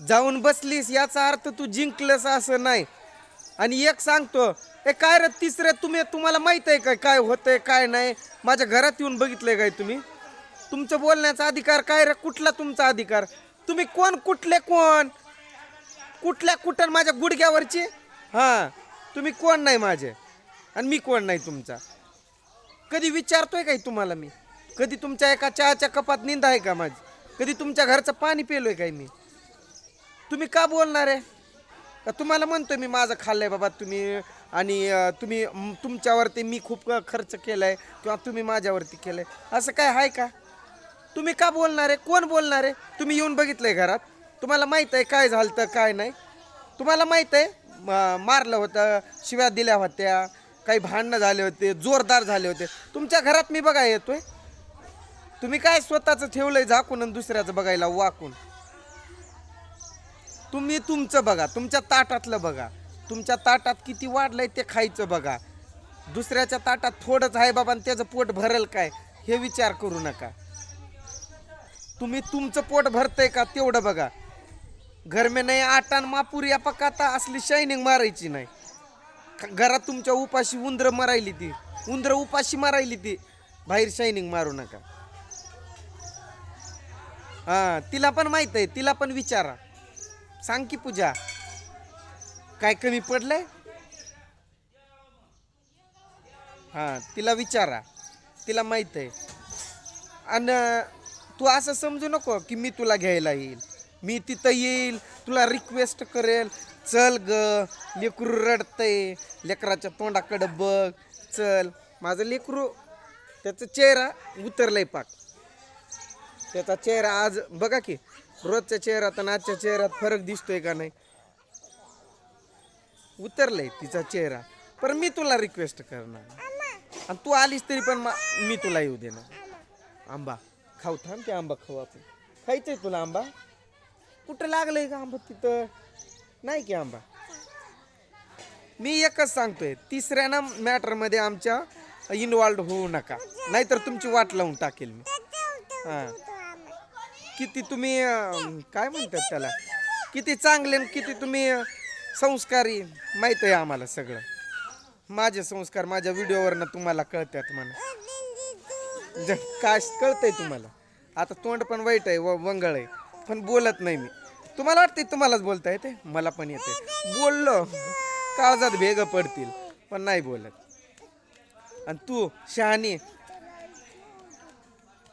जाऊन बसलीस याचा अर्थ तू जिंकलंस असं नाही. आणि एक सांगतो ए काय रे तिसरे तुम्ही तुम्हाला माहीत आहे काय काय होतंय काय नाही? माझ्या घरात येऊन बघितलंय काय तुम्ही? तुमचं बोलण्याचा अधिकार काय रे? कुठला तुमचा अधिकार? तुम्ही कोण? कुठले कोण? कुठल्या कुठं माझ्या गुडघ्यावरची? हां तुम्ही कोण नाही माझे? आणि मी कोण नाही तुमचा? कधी विचारतोय काय तुम्हाला मी? कधी तुमच्या एका चहाच्या कपात निंदा आहे का माझी? कधी तुमच्या घरचं पाणी पेलोय काय मी? तुम्ही का बोलणार आहे? का तुम्हाला म्हणतो मी माझं खाल्लंय बाबा तुम्ही आणि तुम्ही तुमच्यावरती मी खूप खर्च खर्च केलाय किंवा तुम्ही माझ्यावरती केलंय. असं काय आहे का? तुम्ही का बोलणार आहे? कोण बोलणार आहे? तुम्ही येऊन बघितलंय घरात? तुम्हाला माहीत आहे काय झालं काय नाही? तुम्हाला माहीत आहे? मारलं होतं शिव्या दिल्या होत्या काही भांडणं झाले होते जोरदार झाले होते. तुमच्या घरात मी बघा येतोय. तुम्ही काय स्वतःचं ठेवलंय झाकून आणि दुसऱ्याचं बघायला वाकून? तुम्ही तुमचं बघा तुमच्या ताटातलं बघा. तुमच्या ताटात किती वाढलंय ते खायचं बघा. दुसऱ्याच्या ताटात थोडंच आहे बाबा आणि त्याचं पोट भरेल काय हे विचार करू नका. तुम्ही तुमचं पोट भरतंय का तेवढं बघा. घरमे नाही आटान मापूर या पकाता असली शायनिंग मारायची नाही. घरात तुमच्या उपाशी उंदरं मारायली ती उंदर उपाशी मारायली ती बाहेर शायनिंग मारू नका. हा तिला पण माहीत आहे तिला पण विचारा. सांग की पूजा. काय कमी पडलंय? हां तिला विचारा. तिला माहीत आहे. आणि तू असं समजू नको की मी तुला घ्यायला येईल. मी तिथं येईल तुला रिक्वेस्ट करेल. चल ग लेकरू रडतंय. लेकराच्या तोंडाकडं बघ. चल. माझं लेकरू त्याचा चेहरा उतरलाय पाक. त्याचा चेहरा आज बघा की रोजच्या चेहऱ्यात आणि आजच्या चेहऱ्यात फरक दिसतोय का नाही? उतरलंय तिचा चेहरा. पण मी तुला रिक्वेस्ट करणार. आणि तू आलीस तरी पण मा- तुला येऊ देणार. आंबा खाऊ थांब की आंबा खाऊ आपण. खायचंय तुला आंबा? कुठं लागलंय का आंबा तिथं? नाही की आंबा? मी एकच सांगतोय तिसऱ्या ना मॅटरमध्ये आमच्या इन्वॉल्ड होऊ नका. नाहीतर तुमची वाट लावून टाकेल मी. हां. किती तुम्ही अं, काय म्हणतात त्याला? किती चांगले आणि किती तुम्ही अं, संस्कारी माहीत आहे आम्हाला सगळं. माझे संस्कार माझ्या व्हिडिओवरनं तुम्हाला कळतात म्हणा. ज- काय कळतंय तुम्हाला. आता तोंड पण वाईट आहे व वंगळ आहे पण बोलत नाही मी. तुम्हाला वाटते तुम्हालाच बोलता येते? मला पण येते. बोललो काळजात भेग पडतील पण नाही बोलत. आणि तू शहाणी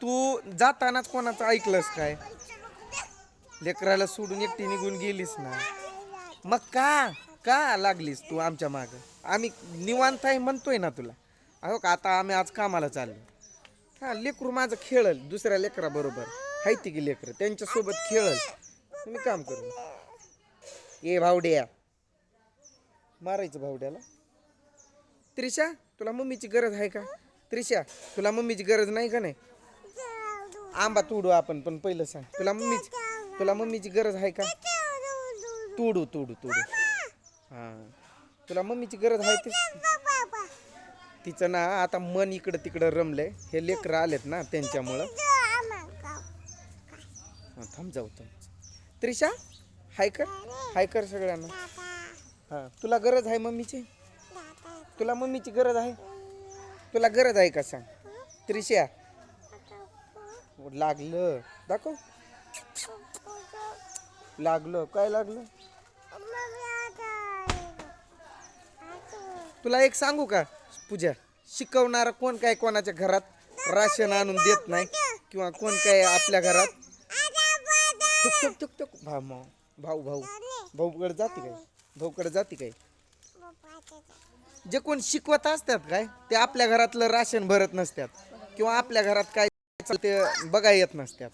तू जातानाच कोणाचं ऐकलंस काय? लेकराला सोडून एकटी निघून गेलीस ना. मग का? का लागलीस तू आमच्या माग? आम्ही निवांत आहे म्हणतोय ना तुला. अहो का आता आम्ही आज कामाला चाललो. हा लेकरू माझं खेळल दुसऱ्या लेकरा बरोबर हायती की लेकर त्यांच्यासोबत खेळल. तुम्ही काम करू. ए भावड्या. मारायचं भावड्याला. त्रिशा तुला मम्मीची गरज आहे का? त्रिशा तुला मम्मीची गरज नाही का नाही? आंबा तोडू आपण पण पहिलं सांग. तुला मम्मीची तुला मम्मीची गरज आहे का? तोडू तोडू तोडू. हा. तुला मम्मीची गरज आहे ते? तिचं ना आता मन इकडं तिकडं रमलंय. हे लेकरं आलेत ना त्यांच्यामुळं. हां थांब जाऊ थांब. त्रिशा हाय कर. हाय कर सगळ्यांना. हा तुला गरज आहे मम्मीची? तुला मम्मीची गरज आहे? तुला गरज आहे का सांग? त्रिशा लागलं. दाखव. लागलं. काय लागलं? तुला एक सांगू का पूजा? शिकवणारा कोण काय कोणाच्या घरात राशन आणून देत नाही किंवा कोण काय आपल्या घरात? टुक टुक टुक टुक. भाऊ भाऊ भाऊ. भाऊ भाऊकडे जाते काय? भाऊकडे जाते काय? जे कोण शिकवत असतात काय ते आपल्या घरातलं राशन भरत नसतात. किंवा आपल्या घरात काय ते बघा येत नसतात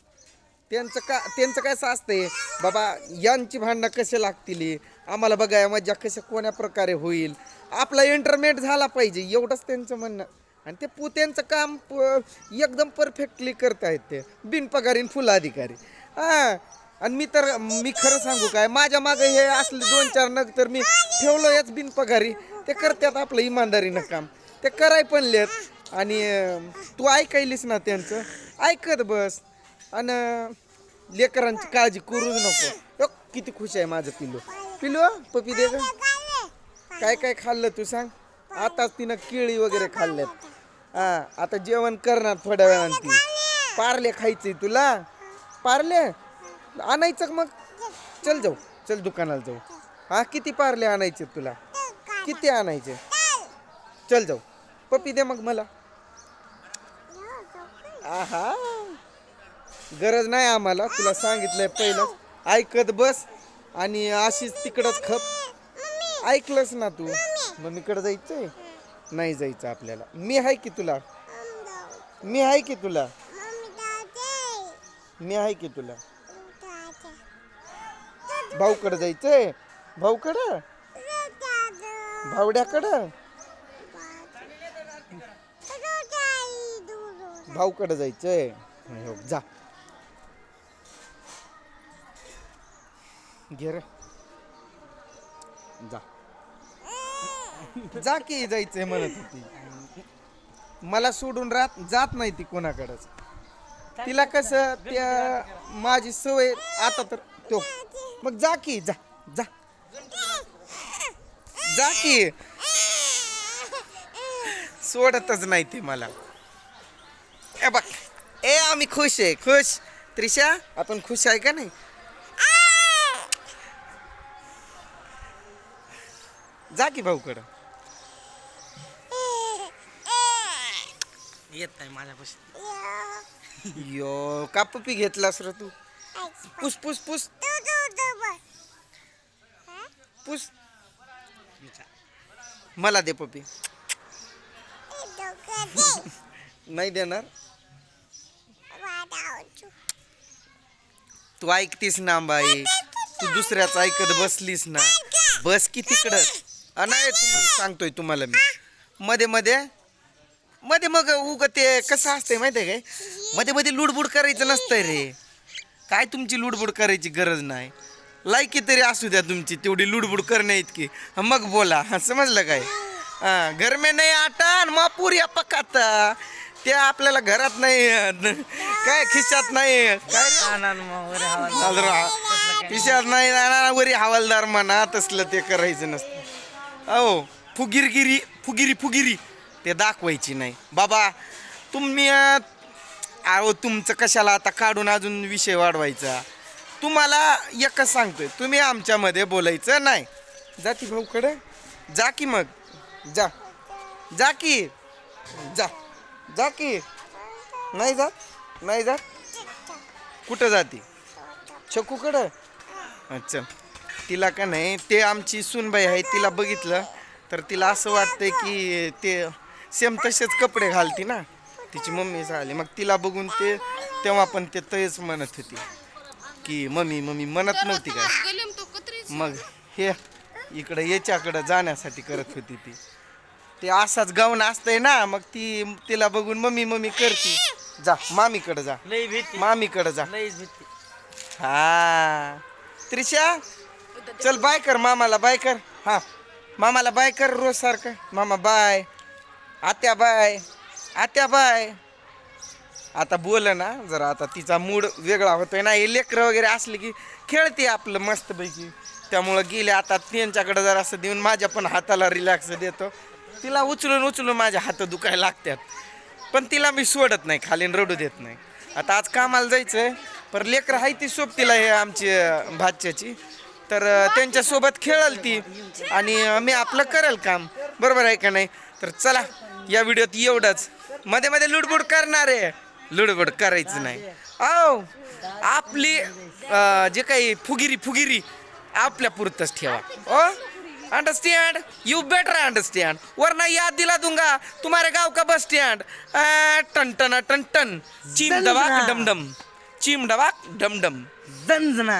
त्यांचं का त्यांचं काय असतंय बाबा यांची भांडणं कसे लागतील? आम्हाला बघाय मजा कशा कोण्या प्रकारे होईल? आपला इंटरमेट झाला पाहिजे एवढंच त्यांचं म्हणणं. आणि ते पु त्यांचं काम प- एकदम परफेक्टली करतायत ते. बिनपगारीन फुल अधिकारी. हां. आणि मी तर मी खरं सांगू काय माझ्या मागे हे असले दोन चार नग तर मी ठेवलो याच बिनपगारी ते करतात आपलं इमानदारीनं काम. ते कराय पण लेत. आणि तू ऐकायलीस ना त्यांचं? ऐकत बस. आणि लेकरांची काळजी करूच नको. एक किती खुश आहे माझं पिल्लू. पिल्लू पपी दे काय काय खाल्लं तू सांग? आताच तिनं केळी वगैरे खाल्ल्यात. हा आता जेवण करणार थोड्या वेळानं ती. पार्ले खायचंय तुला? पार्ले? आणायचं मग? चल जाऊ. चल दुकानाला जाऊ. हा किती पार्ले आणायचे तुला? किती आणायचे? चल जाऊ. पपी दे मग मला. आहा. गरज नाही आम्हाला तुला सांगितलंय पहिलं ऐकत बस आणि अशीच तिकडच खप. ऐकलंस ना तू? मम्मीकडे जायचंय? नाही जायचं आपल्याला. मी आहे की तुला? मी आहे की तुला? मी आहे की तुला? भाऊकडे जायचंय? भाऊकडं? भावड्याकडं? भाऊकडे जायचंय. हो, जा. घे रे. जा. जा की जायचंय म्हणत होती. मला सोडून राहत जात नाही ती कोणाकडंच. तिला कसं त्या माझी सवय आता तर तो. मग जा की जा जा. जा की. सोडतच नाही ते मला. आम्ही खुश आहे. खुश? त्रिशा आपण खुश आहे का नाही? जा की भाऊकडं. येत नाही माझ्यापाशी. यो का पपी घेतलास रे तू? पुस पुस पुस. पुस. मला दे पपी नाही देणार. तू ऐकतीस ना बाई. तू दुसऱ्याच ऐकत बसलीस ना. बस की तिकडं. अ, नाही तुम्ही सांगतोय तुम्हाला मी. मध्ये मध्ये. मध्ये मग उग ते कसं असतंय माहितीये काय? मध्ये मध्ये लुडबुड करायचं नसतंय रे. काय तुमची लुडबुड करायची गरज नाही. लायकी तरी असू द्या तुमची तेवढी लुडबुड करण्या इतकी. मग बोला. समजलं काय? हा घर में नाही आटा या पक्का पकाता. ते आपल्याला घरात नाही काय खिशात नाही काय. खिशात नाही वरी हवालदार म्हणा तसलं ते करायचं नसतं. अहो फुगिरगिरी फुगिरी फुगिरी ते दाखवायची नाही. बाबा तुम्ही अहो तुमचं कशाला आता काढून अजून विषय वाढवायचा? तुम्हाला एकच सांगतोय तुम्ही आमच्यामध्ये बोलायचं नाही. जा ती भाऊकडे. जा की मग. जा. जा की. जा. जा की. नाही जा नाही जा कुठं जाती? छकूकडं? अच्छा. तिला का नाही ते आमची सुनबाई आहे तिला बघितलं तर तिला असं वाटतंय की ते सेम तसेच कपडे घालती ना. तिची मम्मी झाली. मग तिला बघून ते तेव्हा पण ते तयच म्हणत होती की मम्मी मम्मी म्हणत नव्हती काय मग हे इकडं याच्याकडं जाण्यासाठी करत होती ती. ते असाच गाऊन असतंय ना मग ती तिला बघून मम्मी मम्मी करती. जा मामीकडे जा. लई भीती. मामीकडे जा. लईच भीती. हा. त्रिशा चल बाय कर मामाला बाय कर. हा. मामाला बाय कर रोज सारखं. मामा बाय. आत्या बाय. आत्या बाय. आता बोल ना जरा आता तिचा मूड वेगळा होतोय ना. हे लेकरं वगैरे असले की खेळते आपलं मस्तपैकी. त्यामुळं गेले आता त्यांच्याकडे जरा असं देऊन माझ्या पण हाताला रिलॅक्स देतो. तिला उचलून उचलून माझ्या हात दुखायला लागतात. पण तिला मी सोडत नाही खालीन रडू देत नाही. आता आज कामाला जायचंय पर लेकर आहे ती सोबतीला हे आमची भाच्याची. तर त्यांच्यासोबत खेळाल ती आणि मी आपलं करेल काम. बरोबर आहे का नाही? तर चला या व्हिडिओत एवढंच. मध्ये मध्ये लुडबुड करणार. आहे लुडबुड करायचं नाही. औ आपली जे काही फुगिरी फुगिरी आपल्या पुरतच ठेवा. ओ? अंडरस्टैंड यू बेटर अंडरस्टैंड वरना याद दिला दूंगा तुम्हारे गांव का बस स्टैंड टन टन टन टन चिम डबाक डम डम चिम डबाक डम डम दंजना